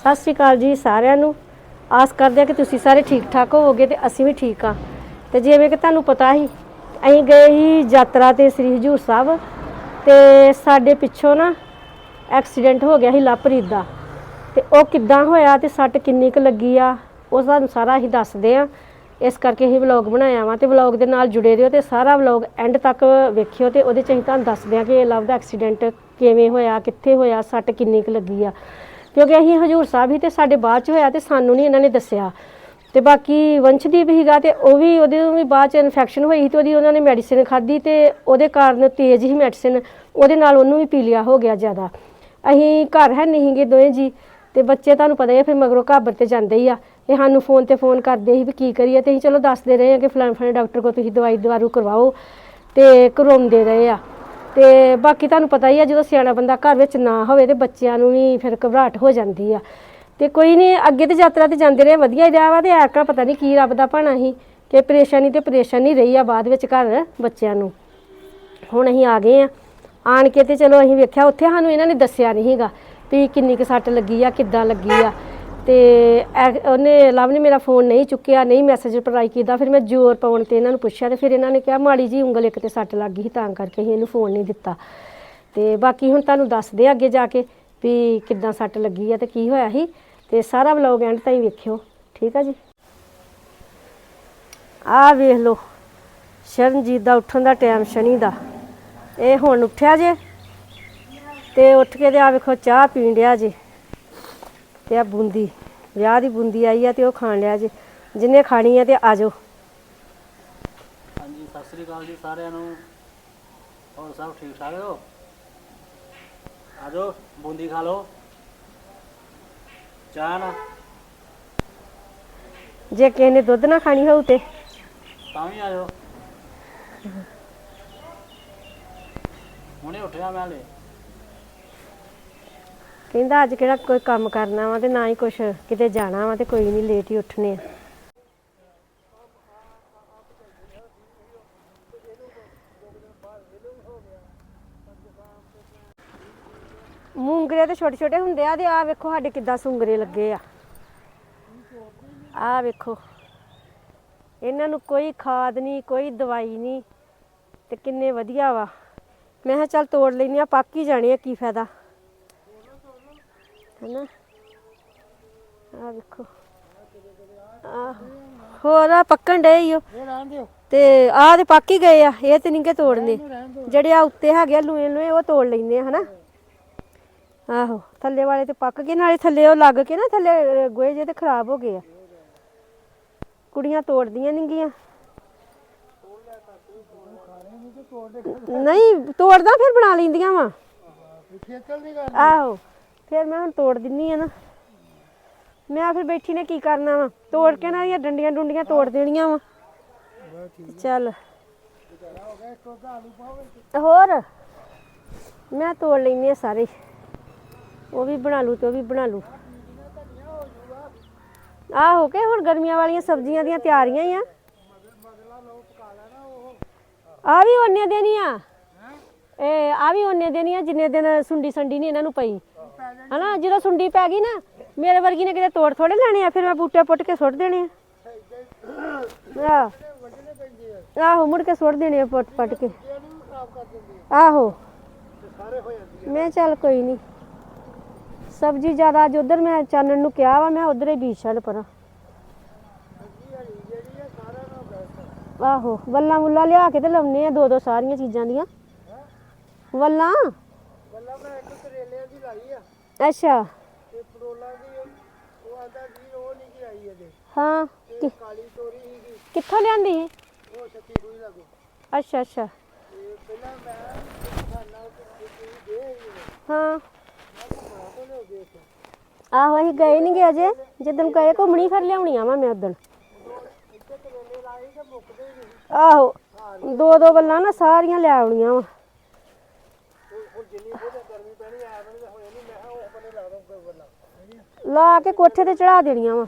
ਸਤਿ ਸ਼੍ਰੀ ਅਕਾਲ ਜੀ ਸਾਰਿਆਂ ਨੂੰ। ਆਸ ਕਰਦੇ ਹਾਂ ਕਿ ਤੁਸੀਂ ਸਾਰੇ ਠੀਕ ਠਾਕ ਹੋਵੋਗੇ ਤੇ ਅਸੀਂ ਵੀ ਠੀਕ ਆ ਤੇ ਜਿਵੇਂ ਕਿ ਤੁਹਾਨੂੰ ਪਤਾ ਸੀ ਅਸੀਂ ਗਏ ਸੀ ਯਾਤਰਾ ਤੇ ਸ੍ਰੀ ਹਜੂਰ ਸਾਹਿਬ ਤੇ ਸਾਡੇ ਪਿੱਛੋਂ ਨਾ ਐਕਸੀਡੈਂਟ ਹੋ ਗਿਆ ਸੀ ਲਵਪ੍ਰੀਤ ਦਾ। ਤੇ ਉਹ ਕਿੱਦਾਂ ਹੋਇਆ ਤੇ ਸੱਟ ਕਿੰਨੀ ਕੁ ਲੱਗੀ ਆ, ਉਹ ਸਾਨੂੰ ਸਾਰਾ ਅਸੀਂ ਦੱਸਦੇ ਆ ਇਸ ਕਰਕੇ ਅਸੀਂ ਵਲੌਗ ਬਣਾਇਆ ਵਾ ਤੇ ਵਲੌਗ ਦੇ ਨਾਲ ਜੁੜੇ ਰਹੋ ਤੇ ਸਾਰਾ ਵਲੌਗ ਐਂਡ ਤੱਕ ਵੇਖਿਓ ਤੇ ਉਹਦੇ ਚ ਅਸੀਂ ਤੁਹਾਨੂੰ ਦੱਸਦੇ ਆ ਕਿ ਇਹ ਲਵ ਦਾ ਐਕਸੀਡੈਂਟ ਕਿਵੇਂ ਹੋਇਆ, ਕਿੱਥੇ ਹੋਇਆ, ਸੱਟ ਕਿੰਨੀ ਕੁ ਲੱਗੀ ਆ। ਕਿਉਂਕਿ ਅਸੀਂ ਹਜੂਰ ਸਾਹਿਬ ਹੀ ਤੇ ਸਾਡੇ ਬਾਅਦ ਚ ਹੋਇਆ ਤੇ ਸਾਨੂੰ ਨਹੀਂ ਇਹਨਾਂ ਨੇ ਦੱਸਿਆ। ਤੇ ਬਾਕੀ ਵੰਸ਼ਦੀਪ ਹੀਗਾ ਤੇ ਉਹ ਵੀ ਉਹਦੇ ਵੀ ਬਾਅਦ ਚ ਇਨਫੈਕਸ਼ਨ ਹੋਈ ਸੀ ਤੇ ਉਹਦੀ ਉਹਨਾਂ ਨੇ ਮੈਡੀਸਿਨ ਖਾਧੀ ਤੇ ਉਹਦੇ ਕਾਰਨ ਤੇਜ਼ ਹੀ ਮੈਡੀਸਿਨ ਉਹਦੇ ਨਾਲ ਉਹਨੂੰ ਵੀ ਪੀਲੀਆ ਹੋ ਗਿਆ ਜ਼ਿਆਦਾ। ਅਸੀਂ ਘਰ ਹੈ ਨਹੀਂਗੇ ਦੋਵੇਂ ਜੀ ਤੇ ਬੱਚੇ ਤੁਹਾਨੂੰ ਪਤਾ ਹੀ ਆ, ਫਿਰ ਮਗਰੋਂ ਘਾਬਰ ਤੇ ਜਾਂਦੇ ਹੀ ਆ। ਇਹ ਸਾਨੂੰ ਫੋਨ ਤੇ ਫੋਨ ਕਰਦੇ ਸੀ ਵੀ ਕੀ ਕਰੀਏ ਤੇ ਅਸੀਂ ਚਲੋ ਦੱਸਦੇ ਰਹੇ ਆ ਕਿ ਫਲਾਣ ਫਲਾਣੇ ਡਾਕਟਰ ਕੋਲ ਤੁਸੀਂ ਦਵਾਈ ਦਵਾਰੂ ਕਰਵਾਓ ਤੇ ਕਰਵਾਉਂਦੇ ਰਹੇ ਆ। ਤੇ ਬਾਕੀ ਤੁਹਾਨੂੰ ਪਤਾ ਹੀ ਆ, ਜਦੋਂ ਸਿਆਣਾ ਬੰਦਾ ਘਰ ਵਿੱਚ ਨਾ ਹੋਵੇ ਤੇ ਬੱਚਿਆਂ ਨੂੰ ਵੀ ਫਿਰ ਘਬਰਾਹਟ ਹੋ ਜਾਂਦੀ ਆ। ਤੇ ਕੋਈ ਨਹੀਂ, ਅੱਗੇ ਤੇ ਯਾਤਰਾ ਤੇ ਜਾਂਦੇ ਰਹੇ, ਵਧੀਆ ਹੀ ਰਿਹਾ ਵਾ ਤੇ ਐਰਕਾ ਪਤਾ ਨਹੀਂ ਕੀ ਰੱਬ ਦਾ ਭਾਣਾ ਸੀ ਕਿ ਪਰੇਸ਼ਾਨੀ ਤੇ ਪਰੇਸ਼ਾਨੀ ਰਹੀ ਆ ਬਾਅਦ ਵਿੱਚ ਘਰ ਬੱਚਿਆਂ ਨੂੰ। ਹੁਣ ਅਸੀਂ ਆ ਗਏ ਆ। ਆਣ ਕੇ ਤੇ ਚਲੋ ਅਸੀਂ ਵੇਖਿਆ, ਉੱਥੇ ਸਾਨੂੰ ਇਹਨਾਂ ਨੇ ਦੱਸਿਆ ਨਹੀਂ ਹੈਗਾ ਵੀ ਕਿੰਨੀ ਕੁ ਸੱਟ ਲੱਗੀ ਆ, ਕਿੱਦਾਂ ਲੱਗੀ ਆ। ਤੇ ਐ- ਉਹਨੇ ਲਵ ਨੇ ਮੇਰਾ ਫੋਨ ਨਹੀਂ ਚੁੱਕਿਆ, ਨਹੀਂ ਮੈਸੇਜ ਰਿਪਲਾਈ ਕੀਤਾ, ਫਿਰ ਮੈਂ ਜ਼ੋਰ ਪਾਉਣ ਤੇ ਇਹਨਾਂ ਨੂੰ ਪੁੱਛਿਆ ਤੇ ਫਿਰ ਇਹਨਾਂ ਨੇ ਕਿਹਾ, ਮਾੜੀ ਜੀ ਉਂਗਲ ਇੱਕ ਤੇ ਸੱਟ ਲੱਗ ਗਈ ਸੀ, ਤਾਂ ਕਰਕੇ ਅਸੀਂ ਇਹਨੂੰ ਫੋਨ ਨਹੀਂ ਦਿੱਤਾ। ਤੇ ਬਾਕੀ ਹੁਣ ਤੁਹਾਨੂੰ ਦੱਸਦੇ ਆ ਅੱਗੇ ਜਾ ਕੇ ਵੀ ਕਿੱਦਾਂ ਸੱਟ ਲੱਗੀ ਆ ਤੇ ਕੀ ਹੋਇਆ ਸੀ। ਤੇ ਸਾਰਾ ਵਲੌਗ ਐਂਡ ਤਾਈਂ ਵੇਖਿਓ, ਠੀਕ ਆ ਜੀ? ਆਹ ਵੇਖ ਲਓ, ਸ਼ਰਨਜੀਤ ਦਾ ਉੱਠਣ ਦਾ ਟਾਈਮ ਸ਼ਨੀ ਦਾ। ਇਹ ਹੁਣ ਉੱਠਿਆ ਜੇ ਤੇ ਉੱਠ ਕੇ ਤੇ ਆ ਵੇਖੋ ਚਾਹ ਪੀਣ ਡਿਆ ਜੇ। ਤੇ ਆ ਬੂੰਦੀ ਵਿਆਹ ਦੀ ਬੂੰਦੀ ਆਈ ਆ ਤੇ ਉਹ ਖਾਣ ਲਿਆ ਜੇ। ਜਿੰਨੇ ਖਾਣੀ ਆ ਤੇ ਆ ਜਾਓ। ਹਾਂਜੀ ਸਤਿ ਸ੍ਰੀ ਅਕਾਲ ਜੀ ਸਾਰਿਆਂ ਨੂੰ। ਹੋਰ ਸਭ ਠੀਕ ਠਾਕ ਹੋ? ਆਜੋ ਬੂੰਦੀ ਖਾ ਲਓ। ਚਾਹ ਨਾ। ਜੇ ਕਿਸੇ ਨੇ ਦੁੱਧ ਨਾ ਖਾਣੀ ਹੋਊ ਤੇ। ਤਾਂ ਵੀ ਆਜੋ ਹੁਣੇ ਉੱਠਿਆ ਮੈਂ ਹਲੇ। ਕਹਿੰਦਾ ਅੱਜ ਕਿਹੜਾ ਕੋਈ ਕੰਮ ਕਰਨਾ ਵਾ ਤੇ ਨਾ ਹੀ ਕੁਛ ਕਿਤੇ ਜਾਣਾ ਵਾ ਤੇ ਕੋਈ ਨਹੀਂ ਲੇਟ ਹੀ ਉੱਠਨੇ ਆ। ਮੂੰਗਰੇ ਤੇ ਛੋਟੇ ਛੋਟੇ ਹੁੰਦੇ ਆ ਤੇ ਆ ਵੇਖੋ ਸਾਡੇ ਕਿੱਦਾਂ ਸੁੰਗਰੇ ਲੱਗੇ ਆ। ਆ ਵੇਖੋ। ਇਹਨਾਂ ਨੂੰ ਕੋਈ ਖਾਦ ਨਹੀਂ ਕੋਈ ਦਵਾਈ ਨਹੀਂ ਤੇ ਕਿੰਨੇ ਵਧੀਆ ਵਾ। ਮੈਂ ਕਿਹਾ ਚੱਲ ਤੋੜ ਲੈਣੀ ਆ ਪੱਕ ਹੀ ਜਾਣੇ ਆ, ਕੀ ਫਾਇਦਾ। ਹੈਨਾ ਆ ਵੇਖੋ। ਆ ਹੋਰ ਆ ਪੱਕਣ ਡੇ ਈ ਓ। ਇਹ ਰਹਿਣ ਦਿਓ। ਤੇ ਆਹ ਤੇ ਪੱਕ ਹੀ ਗਏ ਆ ਇਹ ਤੇ ਨਹੀਂ ਕਿ ਤੋੜਨੇ। ਜਿਹੜੇ ਆ ਉੱਤੇ ਹੈਗੇ ਆ ਲੂਏ ਲੂਏ ਉਹ ਤੋੜ ਲੈਂਦੇ ਆ ਹਨਾ। ਆਹੋ ਥੱਲੇ ਵਾਲੇ ਤੇ ਪੱਕ ਗਏ ਨਾਲੇ ਥੱਲੇ ਉਹ ਲੱਗ ਕੇ ਨਾ ਥੱਲੇ ਗੋਹੇ ਜੇ ਤੇ ਖਰਾਬ ਹੋ ਗਏ ਆ। ਕੁੜੀਆਂ ਤੋੜਦੀਆਂ ਨਹੀਂ ਗੀਆਂ। ਨਹੀਂ ਤੋੜਦਾ ਫਿਰ ਬਣਾ ਲੈਂਦੀਆਂ ਵਾ। ਆਹੋ। ਫਿਰ ਮੈਂ ਹੁਣ ਤੋੜ ਦਿੰਨੀ ਆ ਨਾ। ਮੈਂ ਫਿਰ ਬੈਠੀ ਨੇ ਕੀ ਕਰਨਾ ਵਾ? ਤੋੜ ਕੇ ਨਾ ਇਹ ਡੰਡੀਆਂ ਡੁੰਡੀਆਂ ਤੋੜ ਦੇਣੀਆਂ ਵਾ। ਚੱਲ। ਹੋਰ? ਮੈਂ ਤੋੜ ਲੈਣੀ ਆ ਸਾਰੇ। ਉਹ ਵੀ ਬਣਾ ਲੂ ਤੇ ਉਹ ਵੀ ਬਣਾ ਲੂ ਆਹੋ ਕਿ ਹੁਣ ਗਰਮੀਆਂ ਵਾਲੀਆਂ ਸਬਜ਼ੀਆਂ ਦੀਆਂ ਤਿਆਰੀਆਂ ਹੀ ਆ। ਆ ਵੀ ਉਹਨੇ ਦੇਣੀ ਆ। ਇਹ ਆ ਵੀ ਉਹਨੇ ਦੇਣੀ ਆ ਜਿੰਨੇ ਦਿਨ ਸੁੰਡੀ ਸੰਡੀ ਨਹੀਂ ਇਹਨਾਂ ਨੂੰ ਪਈ। ਹਨਾ, ਜਦੋਂ ਸੁੰਡੀ ਪੈ ਗਈ ਨਾ, ਮੇਰੇ ਵਰਗੀ ਨੇ ਕਿਤੇ ਤੋੜ ਥੋੜੇ ਲੈਣੇ ਆ, ਫਿਰ ਮੈਂ ਬੂਟੇ ਪੁੱਟ ਕੇ ਸੁੱਟ ਦੇਣੇ ਆ। ਆਹ। ਆਹੋ, ਮੁੜ ਕੇ ਸੁੱਟ ਦੇਣੇ ਆ ਪੁੱਟ ਪੱਟ ਕੇ। ਆਹੋ। ਮੈਂ ਚੱਲ ਕੋਈ ਨਹੀਂ ਸਬਜ਼ੀ ਜ਼ਿਆਦਾ ਅੱਜ ਉਧਰ ਮੈਂ ਚਾਨਣ ਨੂੰ ਕਿਹਾ ਵਾ, ਮੈਂ ਉਧਰ ਹੀ ਬੀਜ ਛੱਡ ਪਰਾਂ। ਆਹੋ, ਵੱਲਾਂ ਮੁੱਲਾ ਲਿਆ ਕੇ ਤੇ ਲਾਉਨੇ ਆ ਦੋ ਦੋ ਸਾਰੀਆਂ ਚੀਜ਼ਾਂ ਦੀਆਂ। ਵੱਲਾਂ? ਗੱਲਾਂ ਮੈਂ ਇੱਕ ਕਰੇਲਿਆਂ ਦੀ ਲਾਈ ਆ ਅੱਛਾ। ਤੇ ਪੜੋਲਾਂ ਦੀ ਉਹ ਆਂਦਾ ਜੀ ਉਹ ਨਹੀਂ ਕਿ ਆਈ ਇਹਦੇ ਹਾਂ ਕਿ- ਕਾਲੀ ਤੋਰੀ ਸੀਗੀ। ਕਿੱਥੋਂ ਲਿਆਂਦੀ ਸੀ? ਉਹ ਸੱਚੀ ਕੋਈ ਲੱਗੋ। ਅੱਛਾ ਅੱਛਾ। ਤੇ ਪਹਿਲਾਂ ਮੈਂ ਖਾਣਾ ਕਿ ਦੇ ਹਾਂ। ਆਹੋ ਅਸੀਂ ਗਏ ਨਹੀਂ ਗਏ ਅਜੇ। ਜਦੋਂ ਗਏ ਘੁੰਮਣੀ ਫਿਰ ਲਿਆਉਣੀਆਂ ਵਾ ਮੈਂ ਉਦੋਂ ਆਹੋ ਦੋ ਦੋ ਬੱਲਾਂ ਨਾ ਸਾਰੀਆਂ ਲੈ ਆਉਣੀਆਂ ਵਾ ਹੁਣ ਜਿੰਨੀ ਬਹੁਤ ਗਰਮੀ ਪੈਣੀ ਆ ਬਣੀ ਹੋਏ ਨਹੀਂ ਮੈਂ ਕਿਹਾ ਉਹ ਬੰਨੇ ਲਾ ਦੂੰ ਕੋਈ ਬੰਨਾ ਲਾ ਕੇ ਕੋਠੇ ਤੇ ਚੜਾ ਦੇਣੀਆਂ ਵਾ।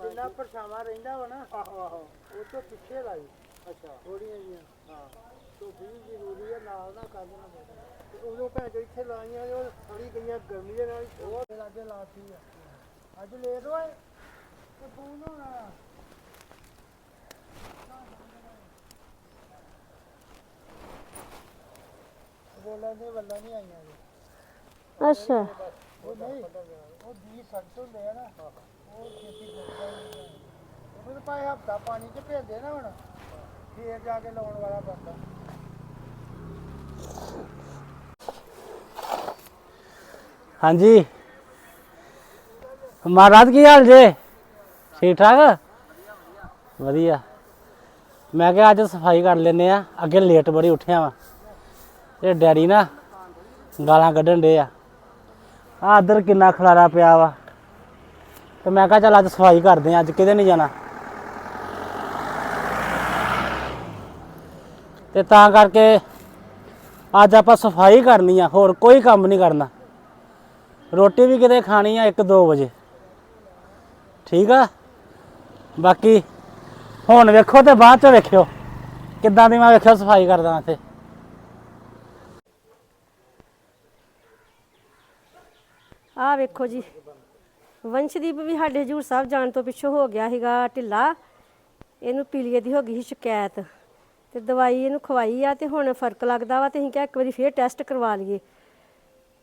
ਜਿੰਨਾ ਪਰਛਾਵਾਂ ਰਹਿੰਦਾ ਵਾ ਨਾ ਆਹੋ ਆਹੋ ਉਹ ਤੋਂ ਪਿੱਛੇ ਲਾਈ। ਅੱਛਾ। ਥੋੜੀਆਂ ਜੀਆਂ ਹਾਂ। ਤੋਂ ਵੀ ਜ਼ਰੂਰੀ ਹੈ ਨਾਲ ਨਾ ਕਰ ਦੇਣਾ। ਤੇ ਉਦੋਂ ਭੈਣ ਚੋ ਇੱਥੇ ਲਾਈਆਂ ਜੋ ਸੜੀ ਗਈਆਂ ਗਰਮੀ ਦੇ ਨਾਲ। ਉਹ ਲਾਗੇ ਲਾਤੀ ਆ। ਅੱਜ ਲੇਟ ਹੋਏ। ਤੇ ਫੋਨ ਹੋਣਾ। ਬੋਲਾਂ ਦੇ ਵੱਲਾਂ ਨਹੀਂ ਆਈਆਂ ਜੀ। ਅੱਛਾ। ਉਹ ਨਹੀਂ ਉਹ ਬੀ ਸਖਤ ਹੁੰਦੇ ਆ ਨਾ ਉਹ ਛੇਤੀ ਗੁੱਸਾ ਨਹੀਂ ਉਹਨੂੰ ਭਾਵੇਂ ਹਫਤਾ ਪਾਣੀ ਚ ਭੇਜਦੇ ਨਾ ਹੁਣ ਫੇਰ ਜਾ ਕੇ ਲਾਉਣ ਵਾਲਾ ਬੰਦਾ। ਹਾਂਜੀ। ਮਹਾਰਾਜ ਕੀ ਹਾਲ ਜੇ? ਠੀਕ ਠਾਕ? ਵਧੀਆ। ਮੈਂ ਕਿਹਾ ਅੱਜ ਸਫ਼ਾਈ ਕਰ ਲੈਨੇ ਆ ਅੱਗੇ ਲੇਟ ਬੜੀ ਉੱਠਿਆ ਵਾ। ਤੇ ਡੈਡੀ ਨਾ ਗਾਲਾਂ ਕੱਢਣ ਡੇ ਆ। ਆ ਇੱਧਰ ਕਿੰਨਾ ਖਲਾਰਾ ਪਿਆ ਵਾ। ਤੇ ਮੈਂ ਕਿਹਾ ਚੱਲ ਅੱਜ ਸਫ਼ਾਈ ਕਰਦੇ ਆ, ਅੱਜ ਕਿਤੇ ਨਹੀਂ ਜਾਣਾ। ਤੇ ਤਾਂ ਕਰਕੇ ਅੱਜ ਆਪਾਂ ਸਫ਼ਾਈ ਕਰਨੀ ਆ, ਹੋਰ ਕੋਈ ਕੰਮ ਨਹੀਂ ਕਰਨਾ। ਰੋਟੀ ਵੀ ਕਿਤੇ ਖਾਣੀ ਆ 1-2 ਵਜੇ। ਠੀਕ ਆ? ਬਾਕੀ ਹੁਣ ਵੇਖੋ ਤੇ ਬਾਅਦ ਚ ਵੇਖਿਓ। ਕਿੱਦਾਂ ਦੀ ਮੈਂ ਵੇਖਿਓ ਸਫ਼ਾਈ ਕਰਦਾ ਇੱਥੇ। ਆਹ ਵੇਖੋ ਜੀ। ਵੰਸ਼ਦੀਪ ਵੀ ਸਾਡੇ ਹਜੂਰ ਸਾਹਿਬ ਜਾਣ ਤੋਂ ਪਿੱਛੋਂ ਹੋ ਗਿਆ ਸੀਗਾ ਢਿੱਲਾ। ਇਹਨੂੰ ਪੀਲੀਏ ਦੀ ਹੋ ਗਈ ਸੀ ਸ਼ਿਕਾਇਤ। ਤੇ ਦਵਾਈ ਇਹਨੂੰ ਖਵਾਈ ਆ ਤੇ ਹੁਣ ਫ਼ਰਕ ਲੱਗਦਾ ਵਾ ਤੇ ਅਸੀਂ ਕਿਹਾ ਇੱਕ ਵਾਰੀ ਫੇਰ ਟੈਸਟ ਕਰਵਾ ਲਈਏ।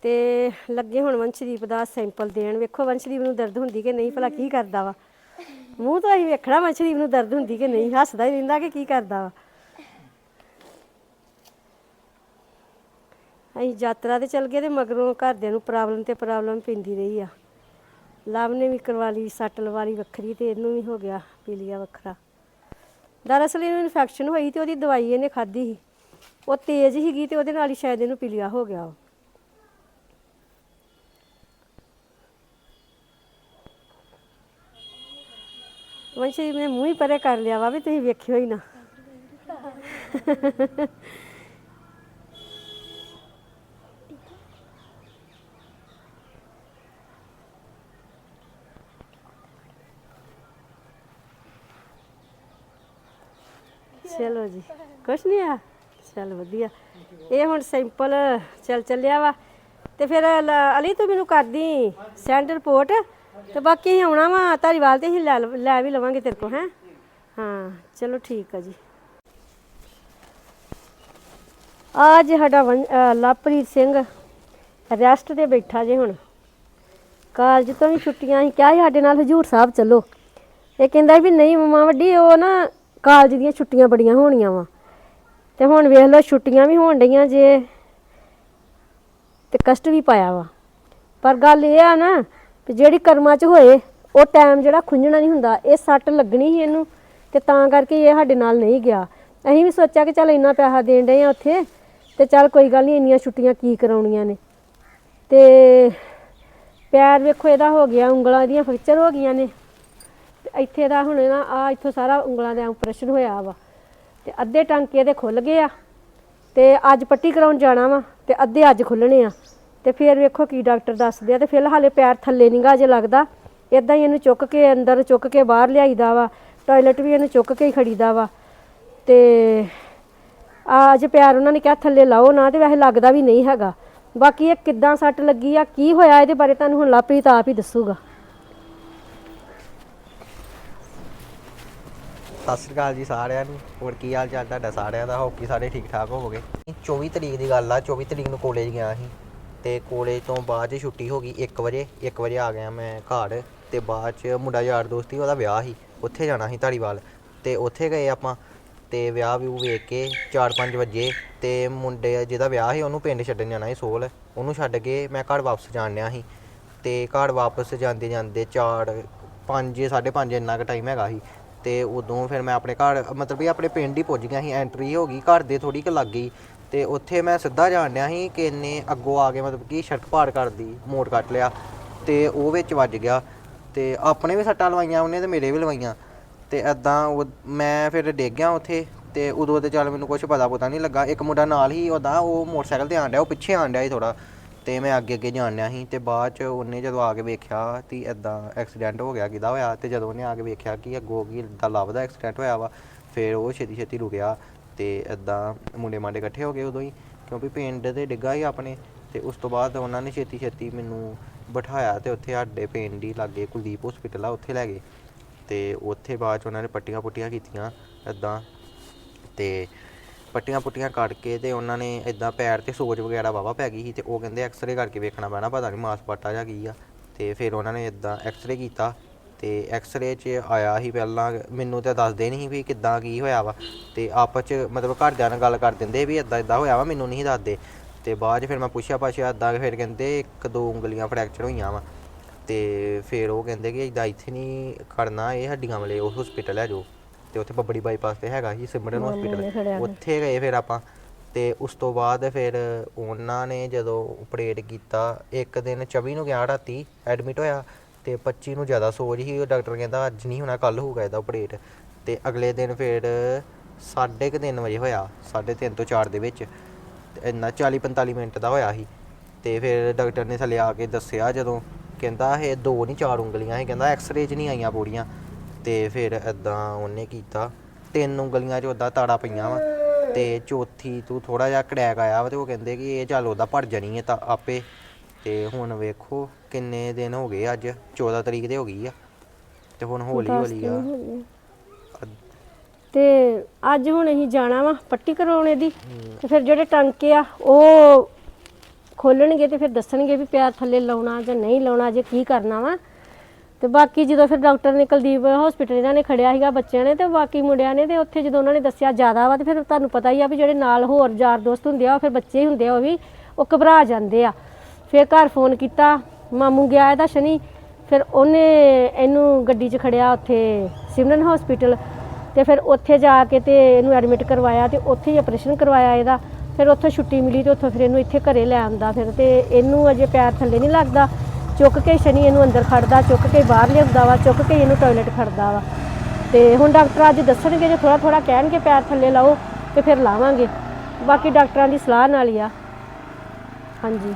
ਤੇ ਲੱਗੇ ਹੁਣ ਵੰਸ਼ਦੀਪ ਦਾ ਸੈਂਪਲ ਦੇਣ। ਵੇਖੋ ਵੰਸ਼ਦੀਪ ਨੂੰ ਦਰਦ ਹੁੰਦੀ ਕਿ ਨਹੀਂ, ਭਲਾ ਕੀ ਕਰਦਾ ਵਾ। ਮੂੰਹ ਤੋਂ ਅਸੀਂ ਵੇਖਣਾ ਵੰਸ਼ਦੀਪ ਨੂੰ ਦਰਦ ਹੁੰਦੀ ਕਿ ਨਹੀਂ, ਹੱਸਦਾ ਹੀ ਰਹਿੰਦਾ ਕਿ ਕੀ ਕਰਦਾ ਵਾ। ਅਸੀਂ ਯਾਤਰਾ ਤੇ ਚਲ ਗਏ ਤੇ ਮਗਰੋਂ ਘਰਦਿਆਂ ਨੂੰ ਪ੍ਰੋਬਲਮ ਤੇ ਪ੍ਰੋਬਲਮ ਪੈਂਦੀ ਰਹੀ ਆ। ਲਵ ਨੇ ਵੀ ਕਰਵਾ ਲਈ ਸੱਟ ਲਵਾ ਲਈ ਵੱਖਰੀ ਤੇ ਇਹਨੂੰ ਵੀ ਹੋ ਗਿਆ ਪੀਲੀਆ ਵੱਖਰਾ। ਦਰਅਸਲ ਇਹਨੂੰ ਇਨਫੈਕਸ਼ਨ ਹੋਈ ਤੇ ਉਹਦੀ ਦਵਾਈ ਇਹਨੇ ਖਾਧੀ ਸੀ। ਉਹ ਤੇਜ਼ ਸੀਗੀ ਤੇ ਉਹਦੇ ਨਾਲ ਹੀ ਸ਼ਾਇਦ ਇਹਨੂੰ ਪੀਲੀਆ ਹੋ ਗਿਆ ਵਾ। ਵੰਸ਼ੀ ਨੇ ਮੂੰਹ ਹੀ ਪਰੇ ਕਰ ਲਿਆ ਵਾ ਵੀ ਤੁਸੀਂ ਵੇਖਿਓ ਹੀ ਨਾ। ਚਲੋ ਜੀ। ਕੁਛ ਨਹੀਂ ਆ? ਚਲ ਵਧੀਆ। ਇਹ ਹੁਣ ਸਿੰਪਲ ਚੱਲ ਚੱਲਿਆ ਵਾ। ਤੇ ਫਿਰ ਲ- ਅਲੀ ਤੂੰ ਮੈਨੂੰ ਕਰਦੀ ਸੈਂਡ ਰਿਪੋਰਟ ਤੇ ਬਾਕੀ ਅਸੀਂ ਆਉਣਾ ਵਾ ਧਾਰੀਵਾਲ ਤੇ ਅਸੀਂ ਲੈ ਲਵ- ਲੈ ਵੀ ਲਵਾਂਗੇ ਤੇਰੇ ਕੋਲ ਹੈ? ਹਾਂ ਚਲੋ ਠੀਕ ਆ ਜੀ। ਅੱਜ ਸਾਡਾ ਵੰ- ਅ, ਲਵਪ੍ਰੀਤ ਸਿੰਘ। ਰੈਸਟ ਤੇ ਬੈਠਾ ਜੇ ਹੁਣ। ਕਾਲਜ ਤੋਂ ਵੀ ਛੁੱਟੀਆਂ ਸੀ ਕਿਹਾ ਸੀ ਸਾਡੇ ਨਾਲ ਹਜੂਰ ਸਾਹਿਬ ਚੱਲੋ। ਇਹ ਕਹਿੰਦਾ ਵੀ ਨਹੀਂ ਮਮਾ ਵੱਡੀ ਉਹ ਨਾ ਕਾਲਜ ਦੀਆਂ ਛੁੱਟੀਆਂ ਬੜੀਆਂ ਹੋਣੀਆਂ ਵਾ। ਤੇ ਹੁਣ ਵੇਖ ਲਓ, ਛੁੱਟੀਆਂ ਵੀ ਹੋਣ ਡਈਆਂ ਜੇ ਤੇ ਕਸ਼ਟ ਵੀ ਪਾਇਆ ਵਾ। ਪਰ ਗੱਲ ਇਹ ਆ ਨਾ ਕਿ ਜਿਹੜੀ ਕਰਮਾਂ 'ਚ ਹੋਏ, ਉਹ ਟਾਈਮ ਜਿਹੜਾ ਖੁੰਝਣਾ ਨਹੀਂ ਹੁੰਦਾ, ਇਹ ਸੱਟ ਲੱਗਣੀ ਸੀ ਇਹਨੂੰ ਤੇ ਤਾਂ ਕਰਕੇ ਇਹ ਸਾਡੇ ਨਾਲ ਨਹੀਂ ਗਿਆ। ਅਸੀਂ ਵੀ ਸੋਚਿਆ ਕਿ ਚੱਲ ਇੰਨਾ ਪੈਸਾ ਦੇਣ ਡਏ ਆ ਉੱਥੇ ਤੇ ਚੱਲ ਕੋਈ ਗੱਲ ਨਹੀਂ, ਇੰਨੀਆਂ ਛੁੱਟੀਆਂ ਕੀ ਕਰਾਉਣੀਆਂ ਨੇ। ਤੇ ਪੈਰ ਵੇਖੋ, ਇਹਦਾ ਹੋ ਗਿਆ, ਉਂਗਲਾਂ ਦੀਆਂ ਫ੍ਰੈਕਚਰ ਹੋ ਗਈਆਂ ਨੇ। ਇੱਥੇ ਦਾ ਹੁਣ ਨਾ ਆ ਇੱਥੋਂ ਸਾਰਾ ਉਂਗਲਾਂ ਦਾ ਆਪਰੇਸ਼ਨ ਹੋਇਆ ਵਾ। ਤੇ ਅੱਧੇ ਟਾਂਕੇ ਇਹਦੇ ਖੁੱਲ ਗਏ ਆ। ਤੇ ਅੱਜ ਪੱਟੀ ਕਰਾਉਣ ਜਾਣਾ ਵਾ, ਤੇ ਅੱਧੇ ਅੱਜ ਖੁੱਲਣੇ ਆ। ਤੇ ਫਿਰ ਵੇਖੋ ਕੀ ਡਾਕਟਰ ਦੱਸਦੇ ਆ। ਤੇ ਫਿਰ ਹਾਲੇ ਪੈਰ ਥੱਲੇ ਨਹੀਂਗਾ ਜੇ ਲੱਗਦਾ। ਇਦਾਂ ਹੀ ਇਹਨੂੰ ਚੁੱਕ ਕੇ ਅੰਦਰ, ਚੁੱਕ ਕੇ ਬਾਹਰ ਲਿਆਈਦਾ ਵਾ। ਟਾਇਲਟ ਵੀ ਇਹਨੂੰ ਚੁੱਕ ਕੇ ਹੀ ਖੜੀਦਾ ਵਾ। ਤੇ ਆ ਅੱਜ ਪੈਰ ਉਹਨਾਂ ਨੇ ਕਿਹਾ ਥੱਲੇ ਲਾਓ ਨਾ, ਤੇ ਵੈਸੇ ਲੱਗਦਾ ਵੀ ਨਹੀਂ ਹੈਗਾ। ਬਾਕੀ ਇਹ ਕਿੱਦਾਂ ਸੱਟ ਲੱਗੀ ਆ, ਕੀ ਹੋਇਆ, ਇਹਦੇ ਬਾਰੇ ਤੁਹਾਨੂੰ ਹੁਣ ਲਾਪ੍ਰੀਤ ਆਪ ਹੀ ਦੱਸੂਗਾ। ਸਤਿ ਸ਼੍ਰੀ ਅਕਾਲ ਜੀ ਸਾਰਿਆਂ ਨੂੰ। ਹੋਰ ਕੀ ਹਾਲ ਚਾਲ ਤੁਹਾਡਾ ਸਾਰਿਆਂ ਦਾ? ਹੋਪ ਕਿ ਸਾਰੇ ਠੀਕ ਠਾਕ ਹੋਵੋਗੇ। 24 ਤਰੀਕ ਦੀ ਗੱਲ ਆ 24 ਤਰੀਕ ਨੂੰ ਕਾਲਜ ਗਿਆ ਸੀ ਤੇ ਕਾਲਜ ਤੋਂ ਬਾਅਦ 'ਚ ਛੁੱਟੀ ਹੋ ਗਈ 1 ਵਜੇ। 1 ਵਜੇ ਆ ਗਿਆ ਮੈਂ ਘਰ ਤੇ ਬਾਅਦ 'ਚ ਮੁੰਡਾ ਯਾਰ ਦੋਸਤ ਸੀ, ਉਹਦਾ ਵਿਆਹ ਸੀ। ਉੱਥੇ ਜਾਣਾ ਸੀ ਧਾਰੀਵਾਲ ਤੇ ਉੱਥੇ ਗਏ ਆਪਾਂ ਤੇ ਵਿਆਹ ਵਿਊ ਵੇਖ ਕੇ 4-5 ਵਜੇ ਤੇ ਮੁੰਡੇ ਜਿਹਦਾ ਵਿਆਹ ਸੀ, ਉਹਨੂੰ ਪਿੰਡ ਛੱਡਣ ਜਾਣਾ ਸੀ ਸੋਲ। ਉਹਨੂੰ ਛੱਡ ਕੇ ਮੈਂ ਘਰ ਵਾਪਸ ਜਾਣ ਡਿਆ ਸੀ ਤੇ ਘਰ ਵਾਪਸ ਜਾਂਦੇ ਜਾਂਦੇ 4 5 5:30 ਇੰਨਾ ਕੁ ਟਾਈਮ ਹੈਗਾ ਸੀ। ਤੇ ਉਦੋਂ ਫਿਰ ਮੈਂ ਆਪਣੇ ਘਰ, ਮਤਲਬ ਵੀ ਆਪਣੇ ਪਿੰਡ ਹੀ ਪੁੱਜ ਗਿਆ ਸੀ ਐਂਟਰੀ ਹੋ ਗਈ, ਘਰ ਦੇ ਥੋੜੀ ਕੁ ਲੱਗ ਗਈ। ਤੇ ਉੱਥੇ ਮੈਂ ਸਿੱਧਾ ਜਾਣ ਡਿਆ ਸੀ ਕਿ ਇਹਨੇ ਅੱਗੋਂ ਆ ਕੇ ਮਤਲਬ ਕਿ ਸੜਕ ਪਾਰ ਕਰਦੀ, ਮੋੜ ਕੱਟ ਲਿਆ ਤੇ ਉਹ ਵਿੱਚ ਵੱਜ ਗਿਆ। ਤੇ ਆਪਣੇ ਵੀ ਸੱਟਾਂ ਲਵਾਈਆਂ, ਉਹਨੇ ਤੇ ਮੇਰੇ ਵੀ ਲਵਾਈਆਂ। ਤੇ ਐਦਾਂ ਉਹ, ਮੈਂ ਫਿਰ ਡਿੱਗ ਗਿਆ ਉੱਥੇ ਤੇ ਉਦੋਂ ਤੇ ਚੱਲ ਮੈਨੂੰ ਕੁਝ ਪਤਾ ਪਤਾ ਨਹੀਂ ਲੱਗਾ। ਇੱਕ ਮੁੰਡਾ ਨਾਲ ਹੀ ਉਹਦਾ, ਉਹ ਮੋਟਰਸਾਈਕਲ ਤੇ ਆਣ ਡਿਆ, ਉਹ ਪਿੱਛੇ ਆਣ ਡਿਆ ਸੀ ਥੋੜਾ ਤੇ ਮੈਂ ਅੱਗੇ ਅੱਗੇ ਜਾਣਿਆ ਸੀ ਤੇ ਬਾਅਦ ਚ ਉਹਨੇ ਜਦੋਂ ਆ ਕੇ ਵੇਖਿਆ ਕਿ ਐਦਾਂ ਐਕਸੀਡੈਂਟ ਹੋ ਗਿਆ ਕਿਦਾ ਹੋਇਆ ਤੇ ਜਦੋਂ ਉਹਨੇ ਆ ਕੇ ਵੇਖਿਆ ਕਿ ਅੱਗੋਂ ਕੀ ਦਾ ਲੱਭਦਾ ਐਕਸੀਡੈਂਟ ਹੋਇਆ ਵਾ, ਫਿਰ ਉਹ ਛੇਤੀ ਛੇਤੀ ਰੁਕਿਆ ਤੇ ਐਦਾਂ ਮੁੰਡੇ ਮਾਂਡੇ ਇਕੱਠੇ ਹੋ ਗਏ ਉਦੋਂ ਹੀ, ਕਿਉਂਕਿ ਪਿੰਡ ਤੇ ਡਿੱਗਾ ਹੀ ਆਪਣੇ ਤੇ ਉਸ ਤੋਂ ਬਾਅਦ ਉਹਨਾਂ ਨੇ ਛੇਤੀ ਛੇਤੀ ਮੈਨੂੰ ਬਿਠਾਇਆ ਤੇ ਉੱਥੇ ਸਾਡੇ ਪਿੰਡ ਹੀ ਲਾਗੇ ਕੁਲਦੀਪ ਹਸਪੀਟਲ ਆ, ਉੱਥੇ ਲੈ ਗਏ ਤੇ ਉੱਥੇ ਬਾਅਦ ਚ ਉਹਨਾਂ ਨੇ ਪੱਟੀਆਂ ਪੁੱਟੀਆਂ ਕੀਤੀਆਂ ਇਦਾਂ ਤੇ ਪੱਟੀਆਂ ਪੁੱਟੀਆਂ ਕੱਢ ਕੇ ਤੇ ਉਹਨਾਂ ਨੇ ਇਦਾਂ ਪੈਰ ਤੇ ਸੋਜ ਵਗੈਰਾ ਵਾਵਾ ਪੈ ਗਈ ਸੀ ਤੇ ਉਹ ਕਹਿੰਦੇ ਐਕਸ-ਰੇ ਕਰਕੇ ਵੇਖਣਾ ਪੈਣਾ, ਪਤਾ ਨਹੀਂ ਮਾਸਪਾਟਾ ਜਾਂ ਕੀ ਆ। ਤੇ ਫਿਰ ਉਹਨਾਂ ਨੇ ਇਦਾਂ ਐਕਸ-ਰੇ ਕੀਤਾ ਤੇ ਐਕਸ-ਰੇ 'ਚ ਆਇਆ ਸੀ ਪਹਿਲਾਂ, ਮੈਨੂੰ ਤਾਂ ਦੱਸਦੇ ਨਹੀਂ ਸੀ ਵੀ ਕਿੱਦਾਂ ਕੀ ਹੋਇਆ ਵਾ। ਤੇ ਆਪਸ 'ਚ ਮਤਲਬ ਘਰਦਿਆਂ ਨਾਲ ਗੱਲ ਕਰ ਦਿੰਦੇ ਵੀ ਇਦਾਂ ਇਦਾਂ ਹੋਇਆ ਵਾ, ਮੈਨੂੰ ਨਹੀਂ ਦੱਸਦੇ। ਤੇ ਬਾਅਦ 'ਚ ਫਿਰ ਮੈਂ ਪੁੱਛਿਆ ਪਾਛਿਆ ਇਦਾਂ ਫਿਰ ਕਹਿੰਦੇ ਇੱਕ ਦੋ ਉਂਗਲੀਆਂ ਫ੍ਰੈਕਚਰ ਹੋਈਆਂ ਵਾ। ਤੇ ਫਿਰ ਉਹ ਕਹਿੰਦੇ ਕਿ ਇਦਾਂ ਇੱਥੇ ਨਹੀਂ ਕਰਨਾ ਇਹ ਹੱਡੀਆਂ ਵਾਲੇ ਉਹ ਹਸਪੀਟਲ ਹੈ ਜੋ ਤੇ ਉੱਥੇ ਬੱਬੜੀ ਬਾਈਪਾਸ ਤੇ ਹੈਗਾ ਸੀ ਸਿਮਰਨ ਹਸਪੀਟਲ ਉੱਥੇ ਗਏ ਫਿਰ ਆਪਾਂ ਤੇ ਉਸ ਤੋਂ ਬਾਅਦ ਫਿਰ ਉਹਨਾਂ ਨੇ ਜਦੋਂ ਆਪਰੇਟ ਕੀਤਾ ਇੱਕ ਦਿਨ 24 ਨੂੰ ਗਿਆ ਰਾਤੀ ਐਡਮਿਟ ਹੋਇਆ ਤੇ 25 ਨੂੰ ਜ਼ਿਆਦਾ ਸੋਜ ਸੀ ਉਹ ਡਾਕਟਰ ਕਹਿੰਦਾ ਅੱਜ ਨਹੀਂ ਹੋਣਾ ਕੱਲ ਹੋਊਗਾ ਇਹਦਾ ਆਪਰੇਟ ਤੇ ਅਗਲੇ ਦਿਨ ਫਿਰ ਸਾਢੇ ਕੁ ਤਿੰਨ ਵਜੇ ਹੋਇਆ ਸਾਢੇ ਤਿੰਨ ਤੋਂ 4 ਦੇ ਵਿੱਚ ਇੰਨਾ 40 45 ਮਿੰਟ ਦਾ ਹੋਇਆ ਸੀ। ਤੇ ਫਿਰ ਡਾਕਟਰ ਨੇ ਥੱਲੇ ਆ ਕੇ ਦੱਸਿਆ ਜਦੋਂ ਕਹਿੰਦਾ ਇਹ ਦੋ ਨਹੀਂ ਚਾਰ ਉਂਗਲੀਆਂ ਸੀ ਕਹਿੰਦਾ ਐਕਸ-ਰੇ 'ਚ ਨਹੀਂ ਆਈਆਂ ਪੂਰੀਆਂ। ਤੇ ਫਿਰ ਐਦਾਂ ਉਹਨੇ ਕੀਤਾ। ਤਿੰਨ ਉਂਗਲੀਆਂ 'ਚ ਉਹਦਾ ਤਾੜਾ ਪਈਆਂ ਵਾ ਤੇ ਚੌਥੀ ਤੋਂ ਥੋੜਾ ਜਿਹਾ ਕੜੈਕ ਆਇਆ ਵਾ ਤੇ ਉਹ ਕਹਿੰਦੇ ਕਿ ਇਹ ਚੱਲ ਉਹਦਾ ਭਰ ਜਾਣੀ ਹੈ ਤਾਂ ਆਪੇ। ਤੇ ਹੁਣ ਵੇਖੋ ਕਿੰਨੇ ਦਿਨ ਹੋ ਗਏ ਅੱਜ 14 ਤਰੀਕ ਦੇ ਹੋ ਗਈ ਆ। ਤੇ ਹੁਣ ਹੌਲੀ ਹੌਲੀ ਆ। ਤੇ ਅੱਜ ਹੁਣ ਅਸੀਂ ਜਾਣਾ ਵਾ ਪੱਟੀ ਕਰਾਉਣੇ ਦੀ ਤੇ ਫਿਰ ਜਿਹੜੇ ਟਾਂਕੇ ਆ ਉਹ ਖੋਲਣਗੇ ਤੇ ਫਿਰ ਦੱਸਣਗੇ ਵੀ ਪੈਰ ਥੱਲੇ ਲਾਉਣਾ ਜਾਂ ਨਹੀਂ ਲਾਉਣਾ ਜੇ ਕੀ ਕਰਨਾ ਵਾ। ਤੇ ਬਾਕੀ ਜਦੋਂ ਫਿਰ ਡਾਕਟਰ ਨੇ ਕੁਲਦੀਪ ਹਸਪੀਟਲ ਇਹਨਾਂ ਨੇ ਖੜਿਆ ਸੀਗਾ ਬੱਚਿਆਂ ਨੇ ਤੇ ਬਾਕੀ ਮੁੰਡਿਆਂ ਨੇ ਤੇ ਉੱਥੇ ਜਦੋਂ ਉਹਨਾਂ ਨੇ ਦੱਸਿਆ ਜ਼ਿਆਦਾ ਵਾ ਤੇ ਫਿਰ ਤੁਹਾਨੂੰ ਪਤਾ ਹੀ ਆ ਵੀ ਜਿਹੜੇ ਨਾਲ ਹੋਰ ਯਾਰ ਦੋਸਤ ਹੁੰਦੇ ਆ, ਉਹ ਫਿਰ ਬੱਚੇ ਹੀ ਹੁੰਦੇ ਆ, ਉਹ ਵੀ ਉਹ ਘਬਰਾ ਜਾਂਦੇ ਆ। ਫਿਰ ਘਰ ਫੋਨ ਕੀਤਾ, ਮਾਮੂ ਗਿਆ ਇਹਦਾ ਸ਼ਨੀ, ਫਿਰ ਉਹਨੇ ਇਹਨੂੰ ਗੱਡੀ 'ਚ ਖੜਿਆ ਉੱਥੇ ਸਿਮਰਨ ਹਸਪੀਟਲ ਤੇ ਫਿਰ ਉੱਥੇ ਜਾ ਕੇ ਤੇ ਇਹਨੂੰ ਐਡਮਿਟ ਕਰਵਾਇਆ ਤੇ ਉੱਥੇ ਹੀ ਆਪਰੇਸ਼ਨ ਕਰਵਾਇਆ ਇਹਦਾ। ਫਿਰ ਉੱਥੋਂ ਛੁੱਟੀ ਮਿਲੀ ਤੇ ਉੱਥੋਂ ਫਿਰ ਇਹਨੂੰ ਇੱਥੇ ਘਰੇ ਲੈ ਆਂਦਾ ਫਿਰ ਤੇ ਇਹਨੂੰ ਅਜੇ ਪੈਰ ਥੱਲੇ ਨਹੀਂ ਲੱਗਦਾ। ਚੁੱਕ ਕੇ ਸ਼ਨੀ ਇਹਨੂੰ ਅੰਦਰ ਖੜਦਾ, ਚੁੱਕ ਕੇ ਬਾਹਰ ਲਿਆਉਂਦਾ ਵਾ, ਚੁੱਕ ਕੇ ਇਹਨੂੰ ਟਾਇਲਟ ਖੜਦਾ ਵਾ। ਤੇ ਹੁਣ ਡਾਕਟਰ ਅੱਜ ਦੱਸਣਗੇ ਜੇ ਥੋੜਾ ਥੋੜਾ ਕਹਿਣਗੇ ਪੈਰ ਥੱਲੇ ਲਾਓ ਤੇ ਫਿਰ ਲਾਵਾਂਗੇ। ਬਾਕੀ ਡਾਕਟਰਾਂ ਦੀ ਸਲਾਹ ਨਾਲ ਹੀ ਆ। ਹਾਂਜੀ।